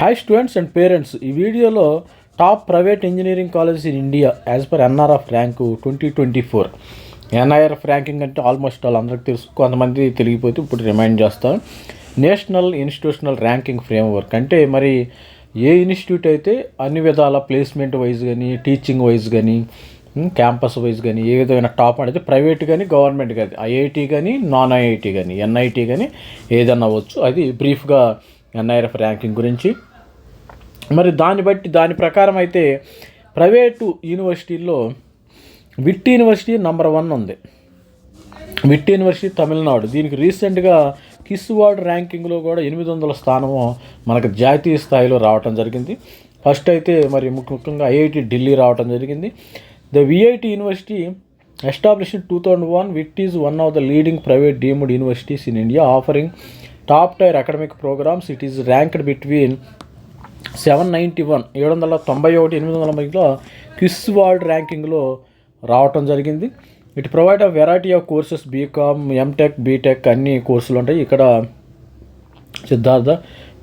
Hi students and parents ఈ వీడియోలో top private engineering colleges in India as per NRF rank twenty twenty four NIRF ranking అంటే almost వాళ్ళు అందరికి తెలుసు కొంతమంది తెలియపోతే ఇప్పుడు రిమైండ్ చేస్తాం నేషనల్ ఇన్స్టిట్యూషనల్ ర్యాంకింగ్ ఫ్రేమ్వర్క్ అంటే మరి ఏ ఇన్స్టిట్యూట్ అయితే అన్ని విధాల ప్లేస్మెంట్ వైజ్ కానీ టీచింగ్ వైజ్ కానీ క్యాంపస్ వైజ్ కానీ ఏ విధమైన టాప్ అనేది ప్రైవేట్ కానీ గవర్నమెంట్ కానీ ఐఐటి కానీ నాన్ ఐఐటి కానీ ఎన్ఐటి కానీ ఏదన్నా అవ్వచ్చు. అది బ్రీఫ్గా ఎన్ఐఆర్ఎఫ్ ర్యాంకింగ్ గురించి. మరి దాన్ని బట్టి దాని ప్రకారం అయితే ప్రైవేటు యూనివర్సిటీల్లో విట్ యూనివర్సిటీ నంబర్ వన్ ఉంది. VIT university Tamil Nadu. దీనికి రీసెంట్గా కిస్వాడ్ ర్యాంకింగ్లో కూడా ఎనిమిది వందల స్థానము మనకు జాతీయ స్థాయిలో రావటం జరిగింది. ఫస్ట్ అయితే మరి ముఖ్యంగా ఐఐటి ఢిల్లీ రావటం జరిగింది. The VIT university established two thousand one VIT is one of the leading private deemed universities in India offering top tier academic programmes it is ranked between seven ninety one ఏడు వందల తొంభై ఒకటి ఎనిమిది వందల మందిలో QIS world ర్యాంకింగ్లో రావటం జరిగింది. It provide a variety of courses BCom MTech BTech అన్ని కోర్సులు ఉంటాయి. ఇక్కడ Siddhartha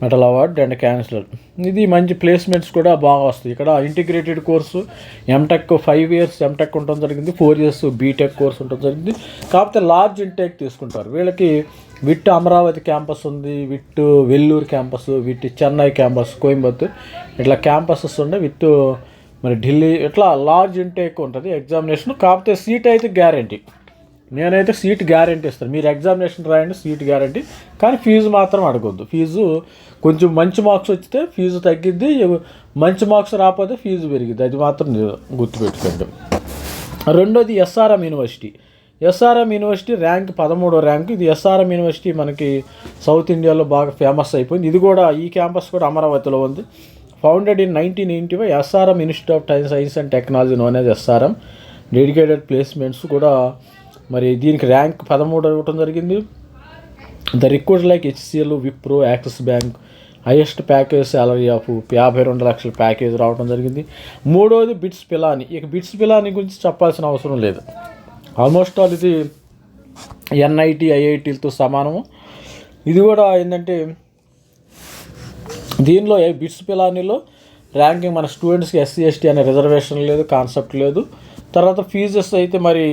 medal award and chancellor ఇది మంచి ప్లేస్మెంట్స్ కూడా బాగా వస్తాయి. ఇక్కడ integrated course MTech five years MTech ఉండటం జరిగింది. ఫోర్ ఇయర్స్ బీటెక్ కోర్స్ ఉండటం జరిగింది. కాకపోతే లార్జ్ ఇంటెక్ తీసుకుంటారు. వీళ్ళకి విట్ అమరావతి క్యాంపస్ ఉంది VIT Vellore campus VIT Chennai campus Coimbatore ఇట్లా క్యాంపసెస్ ఉన్నాయి విత్ మరి ఢిల్లీ ఇట్లా లార్జ్ ఇంటేక్ ఉంటుంది ఎగ్జామినేషన్ కాకపోతే సీట్ అయితే గ్యారంటీ నేనైతే సీట్ గ్యారంటీ ఇస్తాను. మీరు ఎగ్జామినేషన్ రాయండి సీట్ గ్యారంటీ కానీ ఫీజు మాత్రం అడగొద్దు. ఫీజు కొంచెం మంచి మార్క్స్ వచ్చితే ఫీజు తగ్గిద్ది మంచి మార్క్స్ రాకపోతే ఫీజు పెరిగిద్ది. అది మాత్రం గుర్తుపెట్టుకోండి. రెండోది SRM university SRM university rank పదమూడో ర్యాంక్ ఇది ఎస్ఆర్ఎం యూనివర్సిటీ మనకి సౌత్ ఇండియాలో బాగా ఫేమస్ అయిపోయింది. ఇది కూడా ఈ క్యాంపస్ కూడా అమరావతిలో ఉంది. Founded in nineteen eighty five SRM institute of science and technology known as SRM dedicated placements కూడా మరి దీనికి ర్యాంక్ పదమూడు ఇవ్వటం జరిగింది. The record like HCL Wipro Axis bank highest package salary of యాభై రెండు లక్షల ప్యాకేజ్ రావడం జరిగింది. మూడోది బిట్స్ పిలాని ఇక బిట్స్ పిలాని గురించి చెప్పాల్సిన అవసరం లేదు. ఆల్మోస్ట్ ఆల్ ఇది ఎన్ఐటి ఐఐటీలతో సమానము. ఇది కూడా ఏంటంటే దీనిలో బిట్స్ పిలానీలో ర్యాంకింగ్ మన స్టూడెంట్స్కి ఎస్సీ ఎస్టీ అనే రిజర్వేషన్ లేదు కాన్సెప్ట్ లేదు. తర్వాత ఫీజెస్ అయితే మరి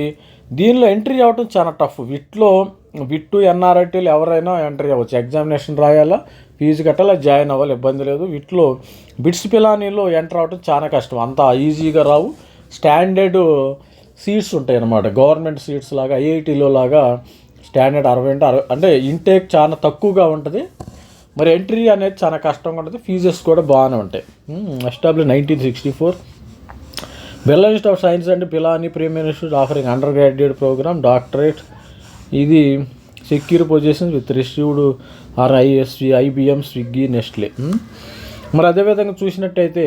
దీనిలో ఎంట్రీ అవ్వటం చాలా టఫ్ విట్లో విట్టు ఎన్ఆర్ఐటీలు ఎవరైనా ఎంట్రీ అవ్వచ్చు. ఎగ్జామినేషన్ రాయాలా ఫీజు కట్టాలా జాయిన్ అవ్వాలి ఇబ్బంది లేదు. వీటిలో బిట్స్ పిలానీలో ఎంటర్ అవ్వటం చాలా కష్టం. అంత ఈజీగా రావు. స్టాండర్డ్ సీట్స్ ఉంటాయి అన్నమాట గవర్నమెంట్ సీట్స్ లాగా ఐఐటీలో లాగా స్టాండర్డ్ అరవై అంటే అరవై అంటే ఇంటేక్ చాలా తక్కువగా ఉంటుంది. మరి ఎంట్రీ అనేది చాలా కష్టంగా ఉంటుంది. ఫీజెస్ కూడా బాగానే ఉంటాయి. Hmm, establish nineteen sixty four. Birla institute of science and Pilani premier institute offering undergraduate programme doctorate ఇది secure position with received R ISV IBM Swiggy Nestle మరి అదేవిధంగా చూసినట్టయితే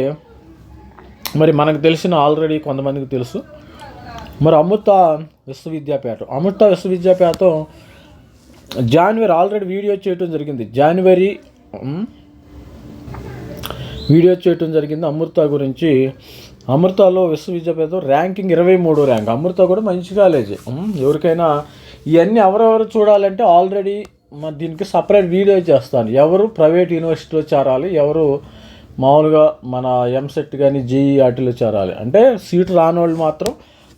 మరి మనకు తెలిసిన ఆల్రెడీ కొంతమందికి తెలుసు. మరి అమృత విశ్వవిద్యాపీఠం అమృత విశ్వవిద్యాపీఠం జనవరి ఆల్రెడీ వీడియో చేయటం జరిగింది. జనవరి వీడియో చేయటం జరిగింది అమృత గురించి. అమృతలో విశ్వవిద్యాపీఠం ర్యాంకింగ్ ఇరవై మూడో ర్యాంక్. అమృత కూడా మంచి కాలేజీ. ఎవరికైనా ఇవన్నీ ఎవరెవరు చూడాలంటే ఆల్రెడీ మరి దీనికి సపరేట్ వీడియో చేస్తాను. ఎవరు ప్రైవేట్ యూనివర్సిటీలో చేరాలి ఎవరు మామూలుగా మన ఎంసెట్ కానీ జేఈ చేరాలి. అంటే సీటు రాని వాళ్ళు మాత్రం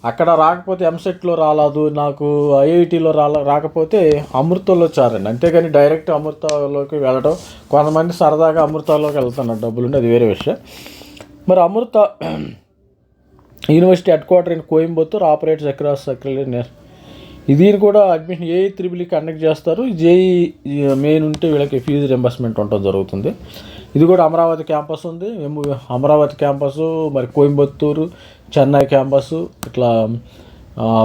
అక్కడ రాకపోతే ఎంసెట్లో రాలేదు నాకు ఐఐటీలో రాల రాకపోతే అమృతలో చేరండి. అంతేగాని డైరెక్ట్ అమృతలోకి వెళ్ళడం కొంతమంది సరదాగా అమృతలోకి వెళ్తున్నారు డబ్బులుండి అది వేరే విషయం. మరి Amrita university headquarter in Coimbatore operates across secretary దీని కూడా అడ్మిషన్ ఏ త్రిబుల్కి కండక్ట్ చేస్తారు. జేఈ మెయిన్ ఉంటే వీళ్ళకి ఫీజు రింబర్స్మెంట్ ఉండటం జరుగుతుంది. ఇది కూడా అమరావతి క్యాంపస్ ఉంది. అమరావతి క్యాంపస్ మరి కోయంబత్తూరు చెన్నై క్యాంపస్ ఇట్లా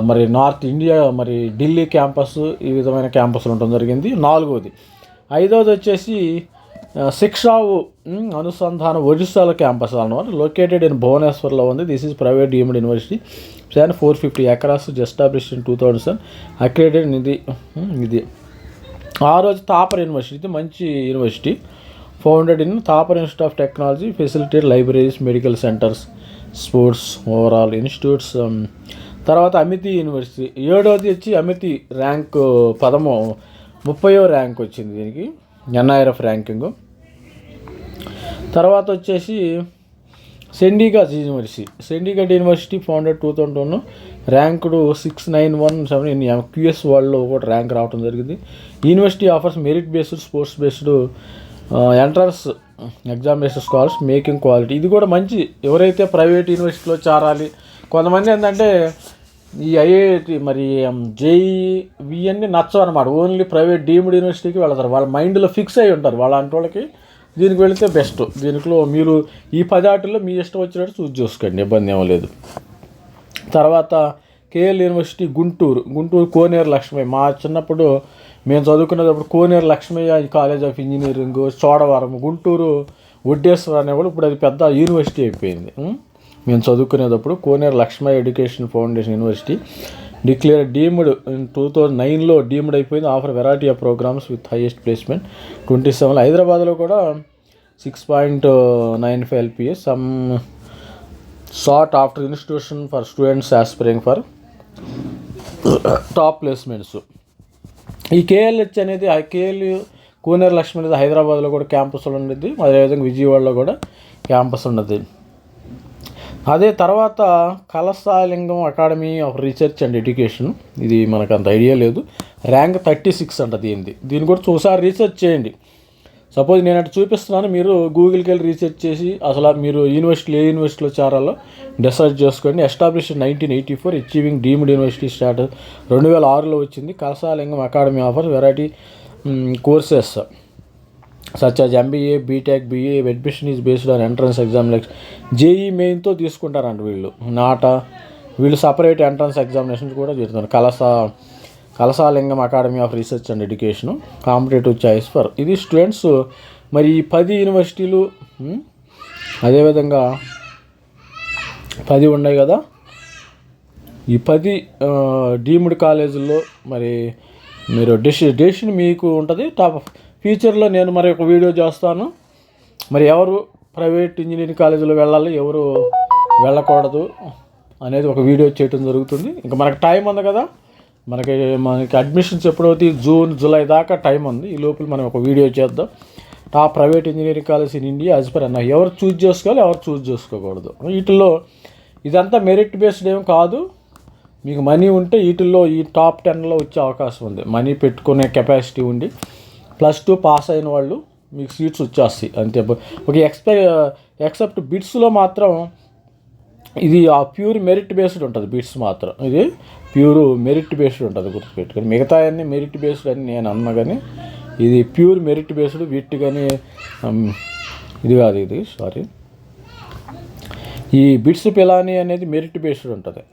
మరి నార్త్ ఇండియా మరి ఢిల్లీ క్యాంపస్ ఈ విధమైన క్యాంపస్లు ఉండటం జరిగింది. నాలుగవది ఐదవది వచ్చేసి శిక్షావు అనుసంధానం అనుసంధాన ఒరిస్సాల క్యాంపస్ అన్నమాట. లొకేటెడ్ ఇన్ భువనేశ్వర్లో ఉంది. This is private deemed university seven four fifty acres established in two thousand seven accredited ఇది ఇది. ఆ రోజు తాపర్ యూనివర్సిటీ ఇది మంచి university founded in Thapar institute of technology facilitate libraries medical centres sports overall institutes తర్వాత అమితి university. ఏడవది వచ్చి అమితి rank పదము ముప్పయో ర్యాంక్ వచ్చింది దీనికి ఎన్ఐఆర్ఎఫ్ ర్యాంకింగ్. తర్వాత వచ్చేసి Chandigarh university. Chandigarh university founded two thousand one ranked six nine one seven in QS వరల్డ్లో కూడా ర్యాంక్ రావడం జరిగింది. University offers merit based sports based entrance examination scholars making quality. ఇది కూడా మంచి ఎవరైతే ప్రైవేట్ యూనివర్సిటీలో చేరాలి కొంతమంది ఏంటంటే ఈ ఐఐటి మరి జేఈ ఇవన్నీ నచ్చవు అనమాట ఓన్లీ ప్రైవేట్ డీమ్డ్ యూనివర్సిటీకి వెళ్తారు. వాళ్ళ మైండ్లో ఫిక్స్ అయి ఉంటారు. వాళ్ళంటి వాళ్ళకి దీనికి వెళితే బెస్ట్. దీనిలో మీరు ఈ పదాటిలో మీ ఇష్టం వచ్చినట్టు చూస్ చేసుకోండి. ఇబ్బంది ఏమీ లేదు. తర్వాత కేఎల్ యూనివర్సిటీ గుంటూరు. గుంటూరు కోనేరు లక్ష్మయ్య. మా చిన్నప్పుడు మేము చదువుకునేటప్పుడు Koneru Lakshmaiah college of engineering Chodavaram Guntur Vaddeswara అనేవాళ్ళు ఇప్పుడు అది పెద్ద యూనివర్సిటీ అయిపోయింది. మేము చదువుకునేటప్పుడు Koneru Lakshmaiah education foundation university declare deemed two thousand నైన్లో డీమ్డ్ అయిపోయింది. Offer variety of programmes with highest placement twenty seven హైదరాబాద్లో కూడా six point nine five LPS some sought after institution for students aspiring for top placements ఈ KLH అనేది ఆ KL Kuneru Lakshmi అనేది హైదరాబాద్లో కూడా క్యాంపస్ ఉండేది అదేవిధంగా విజయవాడలో కూడా క్యాంపస్ ఉన్నది. అదే తర్వాత Kalasalingam academy of research and education. ఇది మనకు అంత ఐడియా లేదు. ర్యాంక్ థర్టీ సిక్స్ అంట దీనిది. దీన్ని కూడా చూసారి రీసెర్చ్ చేయండి. సపోజ్ నేను అటు చూపిస్తున్నాను మీరు గూగుల్కి వెళ్ళి రీసెర్చ్ చేసి అసలు మీరు యూనివర్సిటీ ఏ యూనివర్సిటీలో చేరాలో డిసైడ్ చేసుకోండి. Establish nineteen eighty four achieving deemed university status రెండు వేల ఆరులో వచ్చింది. Kalasalingam academy offer variety courses such as MBA BTech BA admission is based on entrance exam like JEE మెయిన్తో తీసుకుంటారంట వీళ్ళు. నాట. వీళ్ళు సపరేట్ ఎంట్రన్స్ ఎగ్జామినేషన్స్ కూడా జరుగుతున్నారు కలసా Kalasalingam academy of research and education competitive choice for ఇది స్టూడెంట్స్. మరి ఈ పది యూనివర్సిటీలు అదేవిధంగా పది ఉన్నాయి కదా? ఈ పది డీమ్డ్ కాలేజీల్లో మరి మీరు డిష్ డెసిషన్ మీకు ఉంటుంది. టాప్ ఫ్యూచర్లో నేను మరి ఒక వీడియో చేస్తాను. మరి ఎవరు ప్రైవేట్ ఇంజనీరింగ్ కాలేజీలో వెళ్ళాలి ఎవరు వెళ్ళకూడదు అనేది ఒక వీడియో చేయటం జరుగుతుంది. ఇంకా మనకు టైం ఉంది కదా? మనకి మనకి అడ్మిషన్స్ ఎప్పుడవుతాయి జూన్ జూలై దాకా టైం ఉంది. ఈ లోపల మనం ఒక వీడియో చేద్దాం. Top private engineering college in India as per అన్న. ఎవరు చూజ్ చేసుకోవాలి ఎవరు చూజ్ చేసుకోకూడదు. వీటిల్లో ఇదంతా మెరిట్ బేస్డ్ ఏం కాదు. మీకు మనీ ఉంటే వీటిల్లో ఈ టాప్ టెన్లో వచ్చే అవకాశం ఉంది. మనీ పెట్టుకునే కెపాసిటీ ఉండి. ప్లస్ టూ పాస్ అయిన వాళ్ళు మీకు సీట్స్ వచ్చేస్తాయి. అంతే. ఒక ఎక్స్పె ఎక్సెప్ట్ బిట్స్లో మాత్రం ఇది ఆ ప్యూర్ మెరిట్ బేస్డ్ ఉంటుంది బీట్స్ మాత్రం. ఇది ప్యూర్ మెరిట్ బేస్డ్ ఉంటుంది గుర్తుపెట్టుకొని మిగతా అన్ని మెరిట్ బేస్డ్ అని నేను అన్నా కానీ ఇది ప్యూర్ మెరిట్ బేస్డ్ వీటి కానీ ఇది కాదు ఇది సారీ. ఈ బిట్స్ పిలాని అనేది మెరిట్ బేస్డ్ ఉంటుంది.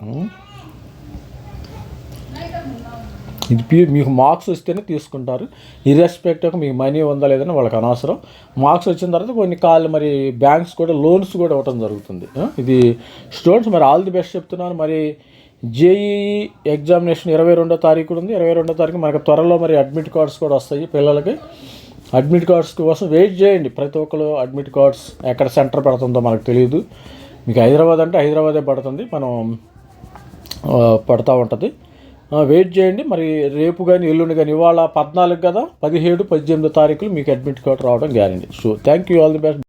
ఇది మీకు మార్క్స్ వస్తేనే తీసుకుంటారు. ఇర్రెస్పెక్టివ్గా మీకు మనీ ఉందా లేదని వాళ్ళకి అనవసరం. మార్క్స్ వచ్చిన తర్వాత కొన్ని కాళ్ళు మరి బ్యాంక్స్ కూడా లోన్స్ కూడా ఇవ్వడం జరుగుతుంది. ఇది స్టూడెంట్స్ మరి ఆల్ ది బెస్ట్ చెప్తున్నాను. మరి జేఈ ఎగ్జామినేషన్ ఇరవై రెండో తారీఖు ఉంది. ఇరవై రెండో తారీఖు మనకు త్వరలో మరి అడ్మిట్ కార్డ్స్ కూడా వస్తాయి పిల్లలకి. అడ్మిట్ కార్డ్స్ కోసం వెయిట్ చేయండి. ప్రతి ఒక్కరు అడ్మిట్ కార్డ్స్ ఎక్కడ సెంటర్ పడుతుందో మనకు తెలియదు. మీకు హైదరాబాద్ అంటే హైదరాబాదే పడుతుంది. మనం పడుతూ పడతా ఉంటుంది. వెయిట్ చేయండి. మరి రేపు కానీ ఎల్లుండి కానీ ఇవాళ పద్నాలుగు కదా? పదిహేడు పద్దెనిమిది తారీఖులు మీకు అడ్మిట్ కార్డ్ రావడం guarantee so thank you all the best